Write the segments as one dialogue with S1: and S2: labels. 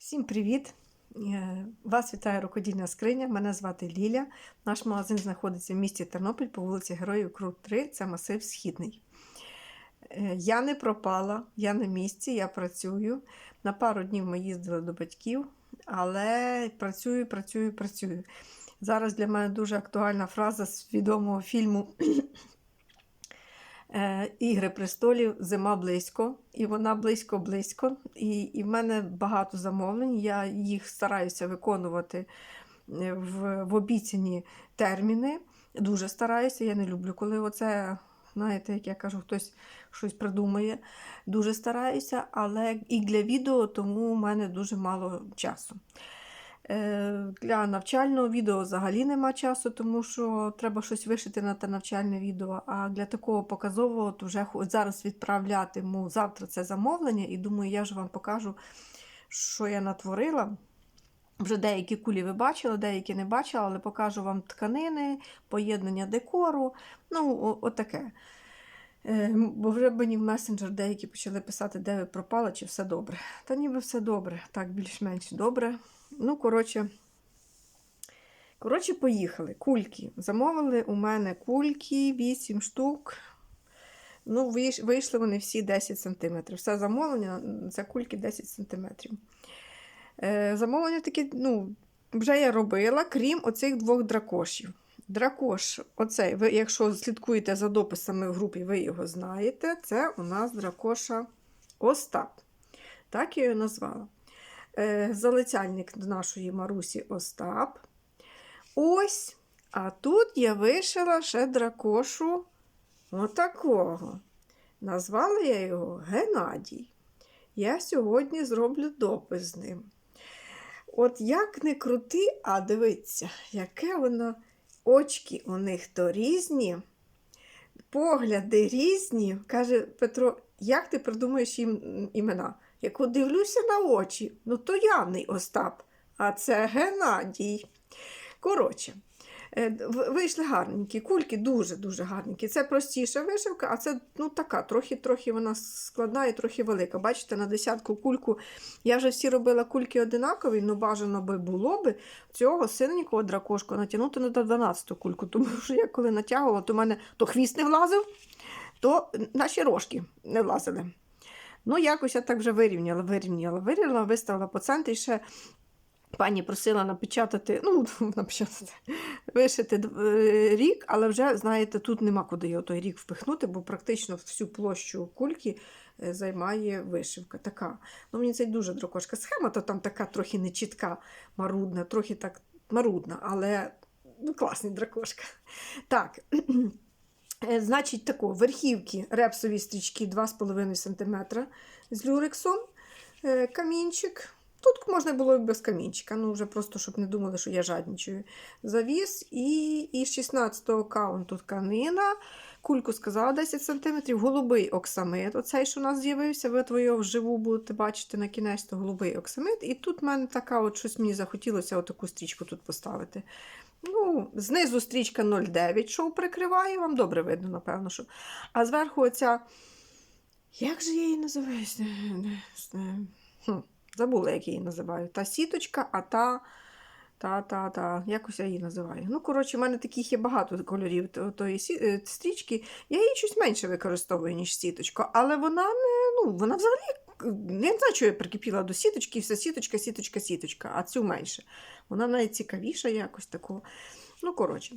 S1: Всім привіт! Е, Вас вітає рукодільна скриня. Мене звати Ліля. Наш магазин знаходиться в місті Тернопіль по вулиці Героїв Круг 3, це масив Східний. Е, Я не пропала, я на місці, я працюю. На пару днів ми їздили до батьків, але працюю, працюю, працюю. Зараз для мене дуже актуальна фраза з відомого фільму Ігри престолів Зима близько, і вона близько-близько. І, і в мене багато замовлень. Я їх стараюся виконувати е, в, в обіцяні терміни. Дуже стараюся. Я не люблю, коли оце, знаєте, як я кажу, хтось щось придумає. Дуже стараюся, але і для відео, тому в мене дуже мало часу. Е, Для навчального відео взагалі нема часу, тому що треба щось вишити на те навчальне відео. А для такого показового то вже зараз відправлятиму завтра це замовлення, і думаю, я ж вам покажу, що я натворила. Вже деякі кулі ви бачили, деякі не бачила, але покажу вам тканини, поєднання декору. Ну, отаке. Е, Бо вже мені в месенджер деякі почали писати, де ви пропали, чи все добре. Та ніби все добре, так більш-менш добре. Ну, коротше, коротше, поїхали. Кульки. Замовили у мене кульки 8 штук. Ну, вийшли вони всі 10 см. Все замовлення це кульки 10 см. Е, замовлення такі, ну, вже я робила, крім оцих двох дракошів. Дракош, оцей, ви, якщо слідкуєте за дописами в групі, ви його знаєте. Це у нас дракоша Остап. Так я його назвала. Е, залицяльник нашої Марусі Остап. Ось. А тут я вишила ще дракошу отакого. Назвала я його Геннадій. Я сьогодні зроблю допис з ним. От як не крути, а дивіться, яке воно очки у них то різні, погляди різні. Каже Петро, як ти придумаєш їм імена? Як дивлюся на очі, ну то явний Остап, а це Геннадій. Коротше, е, вийшли гарненькі, кульки дуже-дуже гарненькі. Це простіша вишивка, а це ну, така, трохи-трохи вона складна і трохи велика. Бачите, на десятку кульку. Я вже всі робила кульки одинакові, але бажано би було би цього синенького дракошку натягнути на 12 кульку. Тому що я коли натягувала, то в мене то хвіст не влазив, то наші рожки не влазили. Ну, якось я так вже вирівняла, вирівняла, вирівняла, виставила по центрі ще. Пані просила напечатати, ну, напечатати, вишити е, рік, але вже, знаєте, тут нема куди його той рік впихнути, бо практично всю площу кульки е, займає вишивка. Така. Ну, мені це дуже дракошка. Схема то там така трохи нечітка, марудна, трохи так марудна, але ну, класний дракошка. Так. Е, Значить, тако, верхівки репсові стрічки 2,5 см з люрексом, е, камінчик. Тут можна було б без камінчика, ну вже просто, щоб не думали, що я жадничаю. Завіс і, і 16-го каунту тканина. Кульку сказала 10 см, голубий оксамит. Оцей, що у нас з'явився, ви твоє вживу будете бачити на кінець, то голубий оксамит. І тут в мене така, от щось мені захотілося отаку стрічку тут поставити. Ну, знизу стрічка 0,9, що прикриває, вам добре видно, напевно. що. А зверху оця. Як же я її називаю? Забула, як я її називаю. Та сіточка, а та. Та, та, та, якось я її називаю. Ну, коротше, в мене таких є багато кольорів тої е, стрічки. Я її щось менше використовую, ніж сіточку, але вона не, ну, вона взагалі, не знаю, що я прикипіла до сіточки, і все сіточка, сіточка, сіточка, а цю менше. Вона навіть цікавіша якось такого. Ну, коротше.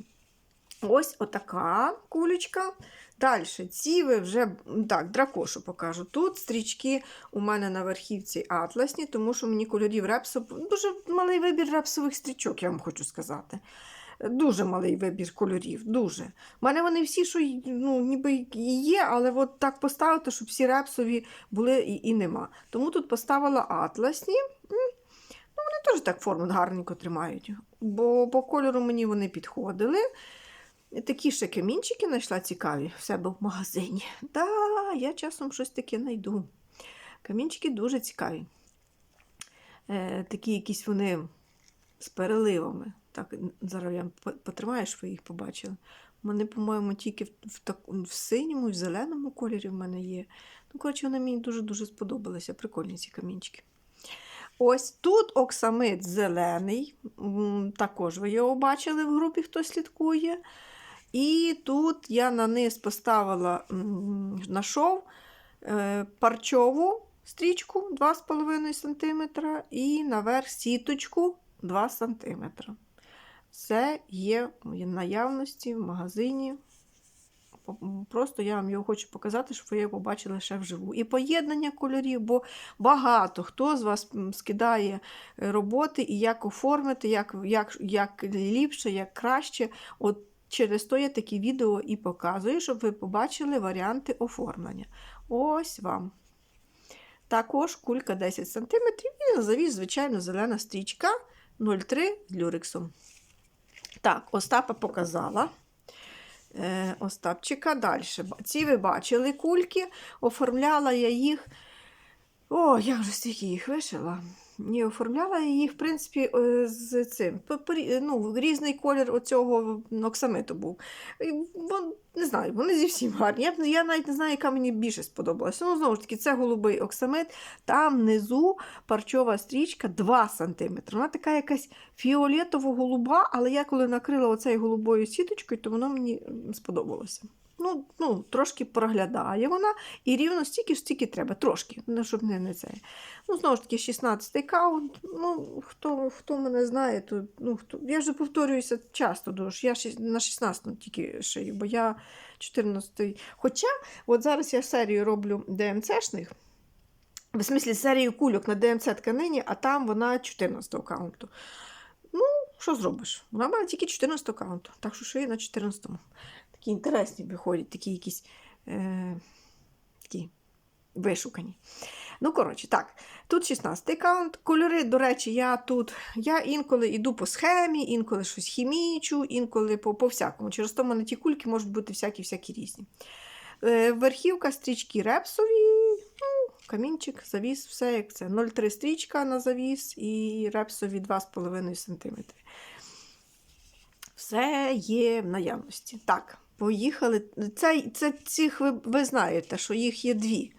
S1: Ось отака кулечка. Далі, ці ви вже так, дракошу покажу. Тут стрічки у мене на верхівці атласні, тому що мені кольорів репсу дуже малий вибір репсових стрічок, я вам хочу сказати. Дуже малий вибір кольорів, дуже. У мене вони всі, що ну, ніби є, але от так поставити, щоб всі репсові були і, і нема. Тому тут поставила атласні. Ну, вони теж так форму гарненько тримають. Бо по кольору мені вони підходили. Такі ще камінчики знайшла цікаві в себе в магазині. Да, я часом щось таке знайду. Камінчики дуже цікаві. Е, такі якісь вони з переливами. Так, зараз я потримаю, щоб ви їх побачили. Мене, по-моєму, тільки в, в, так, в синьому і в зеленому кольорі в мене є. Ну, коротше, вони мені дуже-дуже сподобалися. Прикольні ці камінчики. Ось тут оксамит зелений, також ви його бачили в групі, хто слідкує. І тут я на низ поставила на шов е, парчову стрічку 2,5 см і наверх сіточку 2 см. Це є в наявності в магазині. Просто я вам його хочу показати, щоб ви його побачили ще вживу. І поєднання кольорів, бо багато хто з вас скидає е, роботи і як оформити, як, як, як ліпше, як краще. От через то я такі відео і показую, щоб ви побачили варіанти оформлення. Ось вам. Також кулька 10 см і завіс, звичайно, зелена стрічка 0,3 з люрексом. Так, Остапа показала. Е, Остапчика далі. Ці ви бачили кульки, оформляла я їх. О, як же стільки їх вишила. Ні, оформляла їх, в принципі, е, з цим. рі- Ну, різний колір оцього оксамиту був. І вон- не знаю, вони зі всім гарні. Я, я навіть не знаю, яка мені більше сподобалася. Ну, знову ж таки, це голубий оксамит. Там внизу парчова стрічка 2 см. Вона така якась фіолетово-голуба, але я коли накрила оцею голубою сіточкою, то воно мені сподобалося. Ну, ну, трошки проглядає вона, і рівно стільки ж стільки треба, трошки, ну, щоб не, не це. Ну, знову ж таки, 16-й каунт. Ну, хто, хто мене знає, то ну, хто... я вже повторююся часто, дуже. я на 16-му тільки шию, бо я 14-й. Хоча, от зараз я серію роблю ДМЦшних, в смислі серію кульок на ДМЦ тканині, а там вона 14 каунту. Ну, що зробиш? Вона має тільки 14 каунту, так що шию на 14-му. Такі інтересні виходять, такі якісь е, такі вишукані. Ну, коротше, так. Тут 16 каунт. Кольори, до речі, я тут. Я інколи йду по схемі, інколи щось хімічу, інколи по, по всякому. Через то в ті кульки можуть бути всякі-всякі різні. Е, верхівка стрічки репсові, ну, камінчик, завіс, все як це. 0,3 стрічка на завіс і репсові 2,5 см. Все є в наявності. Так, поїхали. Це, це цих ви, ви знаєте, що їх є дві.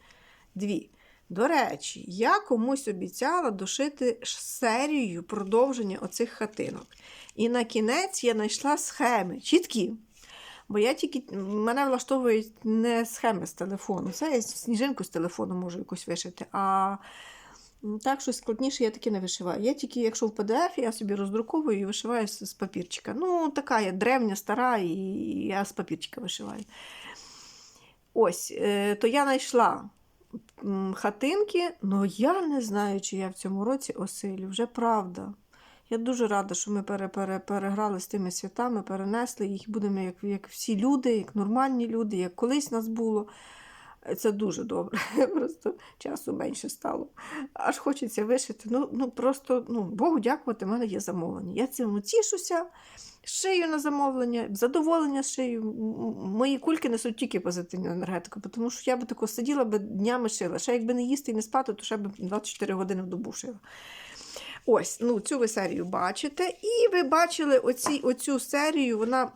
S1: Дві. До речі, я комусь обіцяла дошити серію продовження оцих хатинок. І на кінець я знайшла схеми чіткі. Бо я тільки мене влаштовують не схеми з телефону. Це я сніжинку з телефону можу якусь вишити. А так щось складніше я таки не вишиваю. Я тільки, якщо в PDF, я собі роздруковую і вишиваю з, папірчика. Ну, така я древня, стара, і я з папірчика вишиваю. Ось, е, то я знайшла хатинки, але я не знаю, чи я в цьому році осилю. Вже правда. Я дуже рада, що ми пере, пере, переграли з тими святами, перенесли їх, будемо як, як всі люди, як нормальні люди, як колись нас було. Це дуже добре. Просто часу менше стало. Аж хочеться вишити. Ну, ну просто ну, Богу дякувати, в мене є замовлення. Я цьому тішуся, шию на замовлення, задоволення шию. Мої кульки несуть тільки позитивну енергетику, тому що я би тако сиділа би днями шила. Ще якби не їсти і не спати, то ще б 24 години в добу шила. Ось, ну, цю ви серію бачите. І ви бачили оці, оцю серію, вона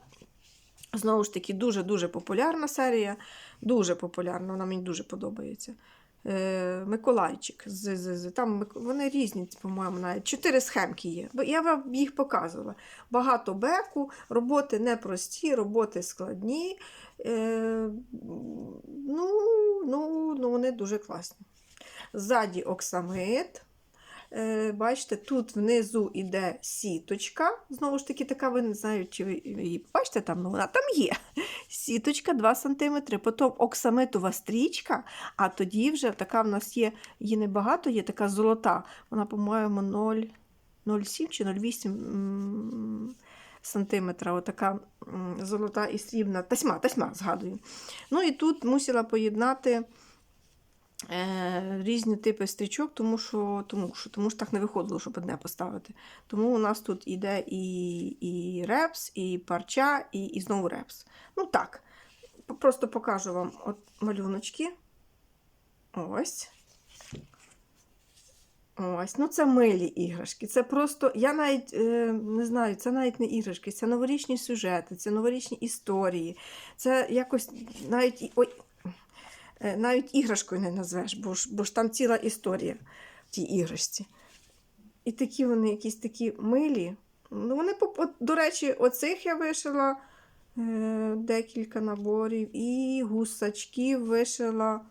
S1: знову ж таки дуже-дуже популярна серія. Дуже популярна, вона мені дуже подобається. Е, Миколайчик. З, з, з, там вони різні, по-моєму, навіть чотири схемки є. Я вам їх показувала. Багато беку, роботи непрості, роботи складні. Е, ну, ну, ну, вони дуже класні. Ззаді оксамит. Е, Бачите, тут внизу іде сіточка. Знову ж таки, така, ви не знаю, чи ви її бачите там, ну вона там є. Сіточка 2 см, потім оксамитова стрічка, а тоді вже така в нас є, її небагато, є така золота. Вона, по-моєму, 0,07 чи 0,8 м, сантиметра. Отака золота і срібна. Тасьма, тасьма, згадую. Ну і тут мусила поєднати різні типи стрічок, тому що, тому, що, тому що так не виходило, щоб одне поставити. Тому у нас тут іде і, і репс, і парча, і, і знову репс. Ну так, просто покажу вам от малюночки. Ось. Ось, ну це милі іграшки. Це просто, я навіть е, не знаю, це навіть не іграшки, це новорічні сюжети, це новорічні історії. Це якось навіть ой, е, навіть іграшкою не назвеш, бо ж, бо ж там ціла історія в тій іграшці. І такі вони якісь такі милі. Ну, вони, до речі, оцих я вишила е, декілька наборів, і гусачків вишила.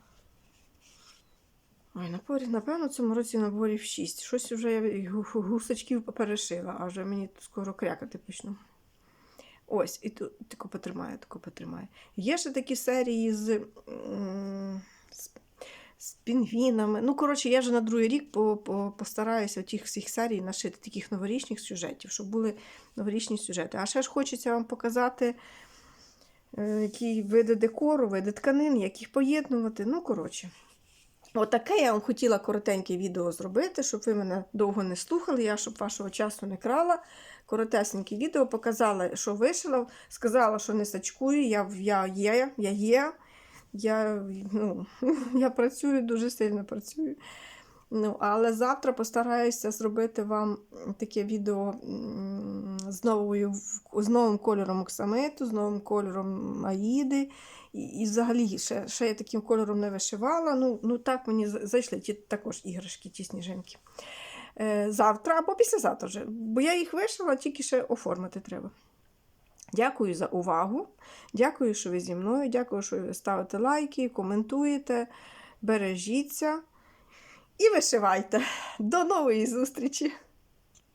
S1: Ой, наборів, напевно, в цьому році наборів 6. Щось вже я гусачків перешила, а вже мені скоро крякати почну. Ось, і тут тако потримаю, тако потримаю. Є ще такі серії з, з, з пінгвінами. Ну, коротше, я вже на другий рік по, по, постараюся тих всіх серій нашити таких новорічних сюжетів, щоб були новорічні сюжети. А ще ж хочеться вам показати, е, які види декору, види тканин, як їх поєднувати. Ну, коротше. Отаке я вам хотіла коротеньке відео зробити, щоб ви мене довго не слухали, я щоб вашого часу не крала. Коротесеньке відео показала, що вишила, сказала, що не сачкую, я, я є, я є. Я, ну, я працюю, дуже сильно працюю. Ну, але завтра постараюся зробити вам таке відео з, новою, з новим кольором оксамиту, з новим кольором аїди. І, і взагалі ще, ще я таким кольором не вишивала. Ну, ну так мені зайшли ті також іграшки, ті сніжинки. Е, завтра або післязавтра вже, бо я їх вишила, тільки ще оформити треба. Дякую за увагу. Дякую, що ви зі мною. Дякую, що ви ставите лайки, коментуєте, бережіться і вишивайте. До нової зустрічі!